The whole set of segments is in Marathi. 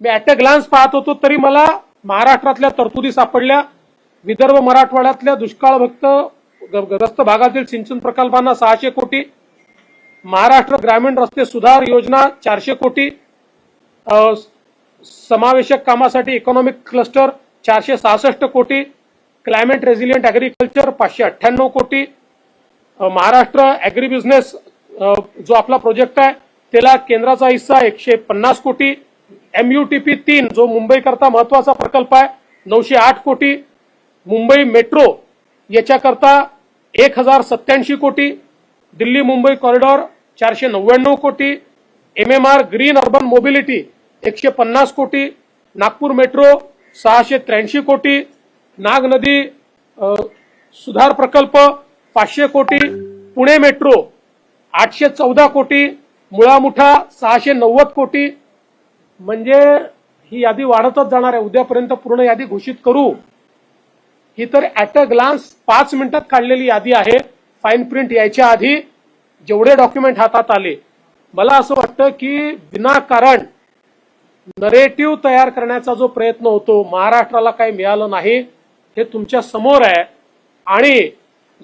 मी ऍट अ ग्लान्स पाहत होतो तरी मला महाराष्ट्रातल्या तरतुदी सापडल्या. विदर्भ मराठवाड्यातल्या दुष्काळभक्त ग- ग्रस्त भागातील सिंचन प्रकल्पांना सहाशे कोटी. महाराष्ट्र ग्रामीण रस्ते सुधार योजना चारशे कोटी. समावेशक कामासाठी इकॉनॉमिक क्लस्टर चारशे सहासष्ट कोटी. क्लायमेट रेझिलियंट ॲग्रिकल्चर पाचशे अठ्ठ्याण्णव कोटी. महाराष्ट्र ॲग्री बिझनेस जो आपला प्रोजेक्ट आहे त्याला केंद्राचा हिस्सा एकशे पन्नास कोटी. एमयूटीपी तीन जो मुंबईकरता महत्त्वाचा प्रकल्प आहे नऊशे आठ कोटी. मुंबई मेट्रो याच्याकरता एक हजार सत्याऐंशी कोटी. दिल्ली मुंबई कॉरिडॉर चारशे नव्याण्णव कोटी. M M R green urban mobility एकशे पन्नास कोटी. नागपूर मेट्रो सहाशे त्र्याऐंशी कोटी. नाग नदी सुधार प्रकल्प पाचशे कोटी. पुणे मेट्रो आठशे चौदा कोटी. मुळामुठा सहाशे नव्वद कोटी. म्हणजे ही यादी वाढतच जाणार आहे. उद्यापर्यंत पूर्ण यादी घोषित करू. ही तर ऍट अ ग्लान्स पाच मिनिटात काढलेली यादी आहे. फाईन प्रिंट यायच्या आधी जेवढे डॉक्युमेंट हातात आले. मला असं वाटतं की विनाकारण नरेटिव्ह तयार करण्याचा जो प्रयत्न होतो महाराष्ट्राला काही मिळालं नाही हे तुमच्यासमोर आहे. आणि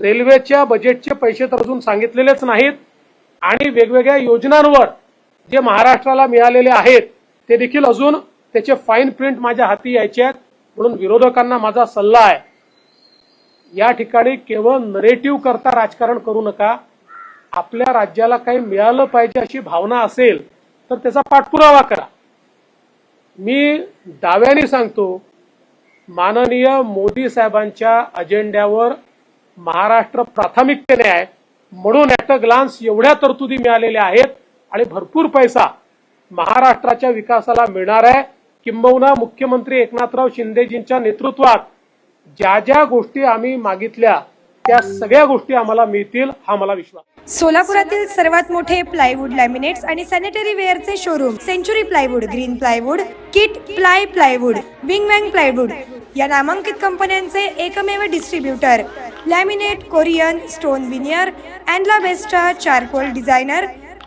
रेल्वेच्या बजेटचे पैसे तर अजून सांगितलेलेच नाहीत. आणि वेगवेगळ्या योजनांवर जे महाराष्ट्राला मिळालेले आहेत ते देखील अजून त्याचे फाईन प्रिंट माझ्या हाती यायचे आहेत. म्हणून विरोधकांना माझा सल्ला आहे या ठिकाणी केवळ नरेटिव्ह करता राजकारण करू नका. आपल्या राज्याला काही मिळालं पाहिजे अशी भावना असेल तर त्याचा पाठपुरावा करा. मी दाव्याने सांगतो माननीय मोदी साहेबांच्या अजेंड्यावर महाराष्ट्र प्राथमिकतेने आहे. म्हणून ऍट अ ग्लान्स एवढ्या तरतुदी मिळालेल्या आहेत आणि भरपूर पैसा महाराष्ट्राच्या विकासाला मिळणार आहे. किंबहुना मुख्यमंत्री एकनाथराव शिंदेजींच्या नेतृत्वात ज्या ज्या गोष्टी आम्ही मागितल्या त्या सगळ्या गोष्टी आम्हाला मिळतील हा मला विश्वास सोलापुरातील सर्वात मोठे प्लायवूड लॅमिनेट्स आणि sanitary वेअरचे showroom Century plywood Green plywood kit ply plywood wing wang plywood या नामांकित कंपन्यांचे एकमेव distributor laminate Korean stone veneer अँडला बेस्टा charcoal designer